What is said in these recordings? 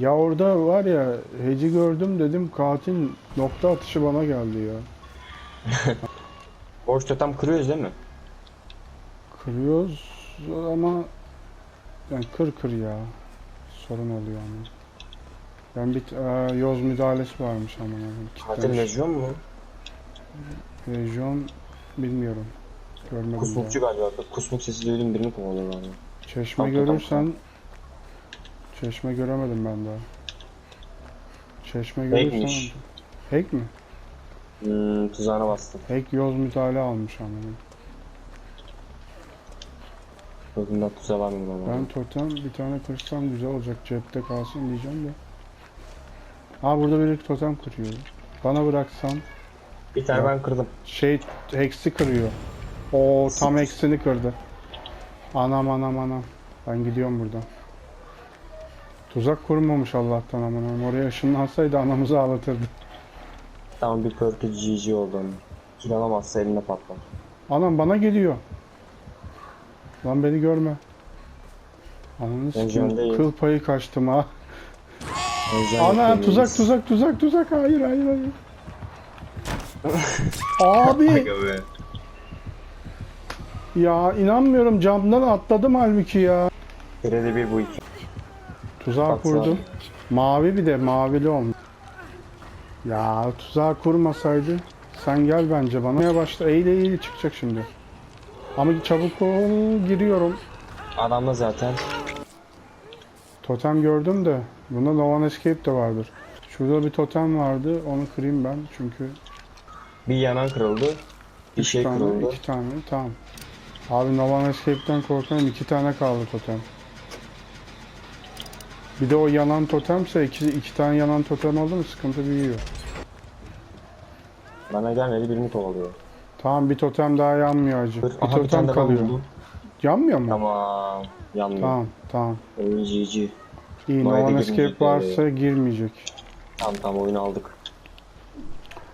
Ya orada var ya Heci gördüm dedim katil nokta atışı bana geldi ya. Boş totem kırıyoruz değil mi? Kırıyoruz ama yani kır kır ya. Sorun oluyor ama. Ben bir Aa, yoz müdahalesi varmış ama. Katil lejyon mu? Lejyon bilmiyorum. Görmedim Kusmukçu daha. galiba. Kusmuk sesi duydum birini kovalıyor galiba. Çeşme Tamam, tamam, görürsen Çeşme göremedim ben daha. Çeşme Hackmiş. görürsen Hack mi? Hmm, tuzağına bastım. Hack yoz müdahale almış ama. Gözümden tuzağa var mı? Ben totem bir tane kırsam güzel olacak. Cepte kalsın diyeceğim de. Aa burada biri totem kırıyor. Bana bıraksan Bir tane ben kırdım. şey hex'i kırıyor. O tam hex'ini kırdı. Anam anam anam. Ben gidiyorum buradan. Tuzak kurmamış Allah'tan aman. Oraya ışınlansaydı anamızı ağlatırdı. Tamam bir perkü GG oldu onun. Kill alamazsa elinde patlar. Anam bana geliyor. Lan beni görme. Ananı sikeyim. Kıl payı kaçtım ha. Ana tuzak tuzak tuzak tuzak hayır hayır hayır. Abi ya inanmıyorum camdan atladım halbuki ya. Kredi bir bu iki. Tuzağı Baksana. kurdum. Mavi bir de mavili olmuş. Ya tuzağı kurmasaydı sen gel bence bana. Ne başla eğile eğile çıkacak şimdi. Ama çabuk ol giriyorum. Adamda zaten. Totem gördüm de bunda One Escape de vardır. Şurada bir totem vardı onu kırayım ben çünkü Bir yanan kırıldı. Bir üç şey tane, kırıldı. iki tane tamam. Abi One Escape'den korkuyorum iki tane kaldı totem. Bir de o yanan totemse iki, iki tane yanan totem oldu mu sıkıntı büyüyor. Bana gelmedi birini kovalıyor. Tamam bir totem daha yanmıyor acı. Dur, Bir aha bir totem tane daha kalıyor. buldum. Yanmıyor mu? Tamam. Yanmıyor. Tamam tamam. Oyun GG. İyi No One Escape varsa girmeyecek. Tamam tamam oyunu aldık.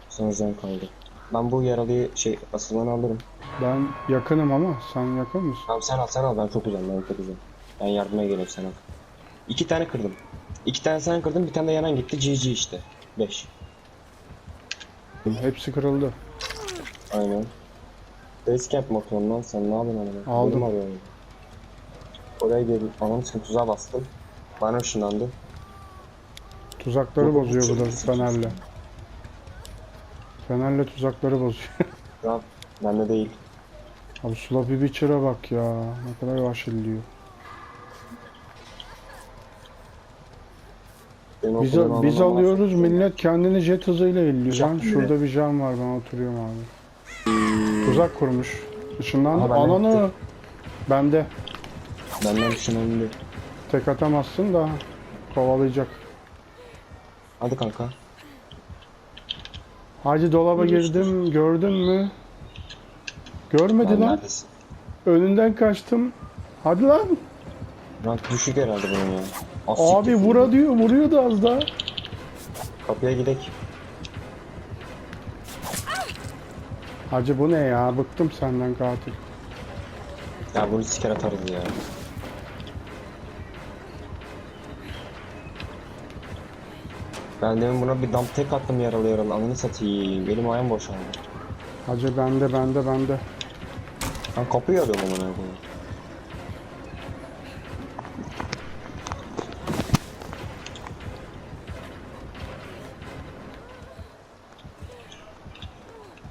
Sonradan kaldı. Ben bu yaralıyı şey asılanı alırım. Ben yakınım ama sen yakın mısın? Tamam sen al sen al ben çok uzağım ben çok uzağım. Ben yardıma geleyim sen al. İki tane kırdım. İki tane sen kırdın bir tane de yanan gitti GG işte. Beş. Hepsi kırıldı. Aynen. Basecamp motorundan sen ne yapıyorsun anam? Aldım. Benim arıyorum. Oraya geldim. Anam için tuzağa bastım. Bana ışınlandı. Tuzakları bozuyor bu da fenerle. Fenerle tuzakları bozuyor. Ya bende değil. Abi Sloppy Witcher'a bak ya. Ne kadar yavaş diyor. Benim Biz, okuldan biz alıyoruz lazım. millet kendini jet hızıyla elliyor. Mi? şurada bir cam var ben oturuyorum abi. Tuzak kurmuş. Işınlandı. Aha, bende Ananı. Bende. Benden ışınlandı. Tek atamazsın da kovalayacak. Hadi kanka. Hacı dolaba girdim gördün mü? Görmedi Lan lan. neredesin? Önünden kaçtım. Hadi lan. Rank düşük herhalde bunun ya. Az Abi siktir. vura diyor vuruyordu az daha. Kapıya gidek. Hacı bu ne ya? Bıktım senden katil. Ya bunu siker atarız ya. Ben demin buna bir dump tek attım yaralı yaralı. Ananı satayım. Elim ayağım boşaldı. Hacı bende bende bende. Ben kapıyı arıyorum amına koyayım.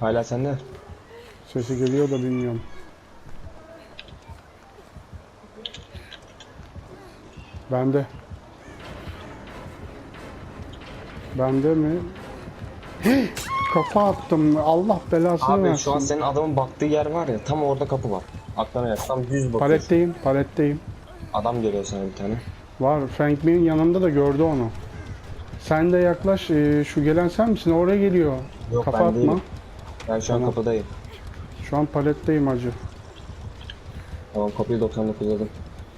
Hala sende. Sesi geliyor da bilmiyorum. Bende. Bende mi? Kafa attım. Allah belasını Abi versin. şu an senin adamın baktığı yer var ya tam orada kapı var. Aklına gel. Tam düz bakıyorsun. Paletteyim, paletteyim. Adam geliyor sana bir tane. Var. Frank Bean yanımda da gördü onu. Sen de yaklaş. ee, şu gelen sen misin? Oraya geliyor. Yok, Kafa ben atma. değilim. Ben şu an Tamam. kapıdayım. Şu an paletteyim hacı. Tamam kapıyı 99'ladım.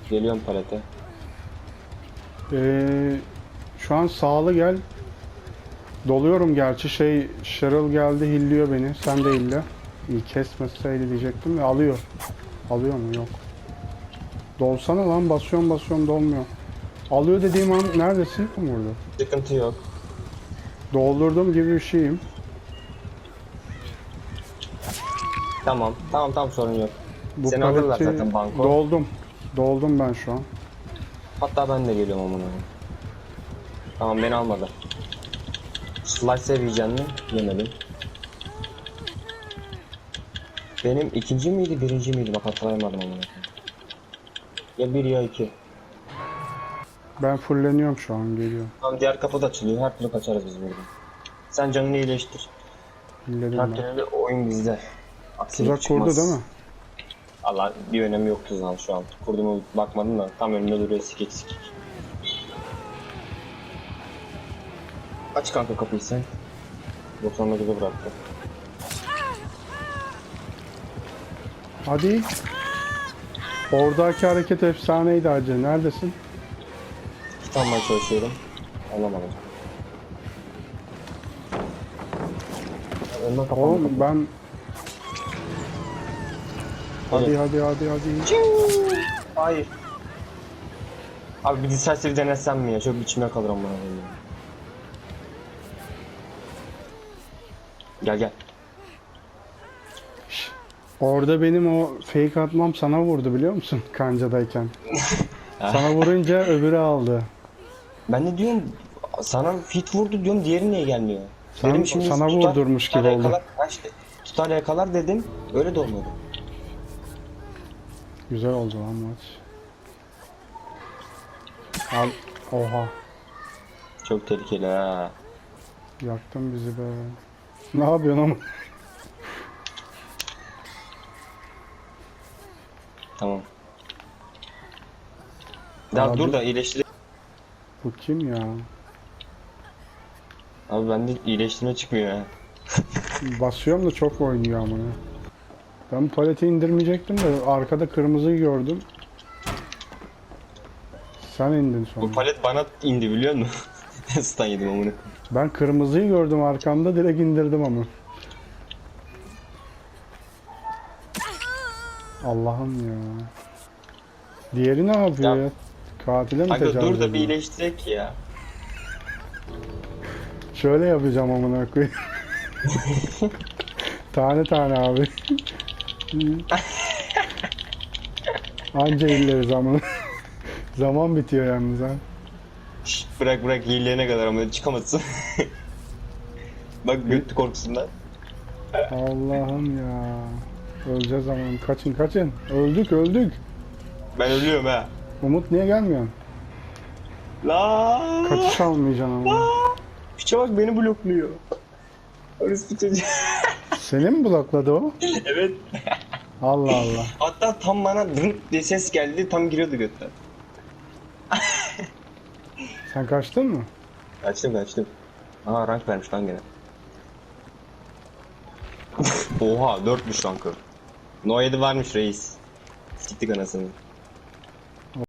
Geliyorum palete. Ee, şu an sağlı gel. Doluyorum gerçi şey Cheryl geldi hilliyor beni. Sen de hille. İyi kesmeseydi diyecektim de alıyor. Alıyor mu? Yok. Dolsana lan basıyorum basıyorum dolmuyor. Alıyor dediğim an neredesin? Burada. Sıkıntı yok. Doldurdum gibi bir şeyim. Tamam. Tamam tamam sorun yok. Bu Seni alırlar paleti- zaten banko. Doldum. Doldum ben şu an. Hatta ben de geliyorum amına. koyayım. Tamam beni almadı. Slice seveceğim mi? Yemedim. Benim ikinci miydi birinci miydi bak hatırlayamadım amına. koyayım. Ya bir ya iki. Ben fulleniyorum şu an geliyorum. Tamam diğer kapı da açılıyor her türlü kaçarız biz buradan. Sen canını iyileştir. Her ben. türlü oyun bizde. Aksilik Tuzak çıkmaz. kurdu değil mi? Allah bir önemi yok tuzağın şu an. Kurdu mu bakmadım da tam önünde duruyor sikik sikik. Aç kanka kapıyı sen. 99'a bıraktı. Hadi. Oradaki hareket efsaneydi hacı. Neredesin? Kit almaya çalışıyorum. Alamadım. Ondan kapandı Oğlum kapı. ben... Hadi hadi hadi hadi. Hayır. Abi bir decisive denesem mi ya? Çok içime kalır ama. Gel gel. Orada benim o fake atmam sana vurdu biliyor musun? Kancadayken. sana vurunca öbürü aldı. Ben de diyorum sana fit vurdu diyorum diğeri niye gelmiyor? Sana- şimdi sana tutar- vurdurmuş tutar gibi oldu. yakalar, işte, tutar yakalar dedim öyle de olmadı. Güzel oldu lan maç. Al. Oha. Çok tehlikeli ha. Yaktın bizi be. Ne yapıyorsun ama? Tamam. Ya Abi. dur da iyileştir. Bu kim ya? Abi bende iyileştirme çıkmıyor ha. Basıyorum da çok oynuyor ama ya. Ben paleti indirmeyecektim de arkada kırmızıyı gördüm. Sen indin sonra. Bu palet bana indi biliyor musun? Stun yedim amına. Ben kırmızıyı gördüm arkamda direkt indirdim ama. Allah'ım ya. Diğeri ne yapıyor Ya- ya? Katile mi Aga dur da bir iyileştirek ya. Şöyle yapacağım amına koyayım. tane tane abi. Anca illeriz amına. Zaman bitiyor yalnız ha. Şşt, bırak bırak hileyene kadar ama çıkamazsın. Bak göt korkusundan. Allah'ım ya. Öleceğiz ama. Kaçın kaçın. Öldük öldük. Ben ölüyorum ha. Umut niye gelmiyorsun? La. Kaçış almayacaksın ama. Piçe bak beni blokluyor. Orası çocuğu. Seni mi blokladı o? evet. Allah Allah. Hatta tam bana dırık diye ses geldi tam giriyordu götten. Sen kaçtın mı? Kaçtım kaçtım. Aa rank vermiş lan gene. Oha 4'müş rankı. No 7 varmış reis. Siktik anasını.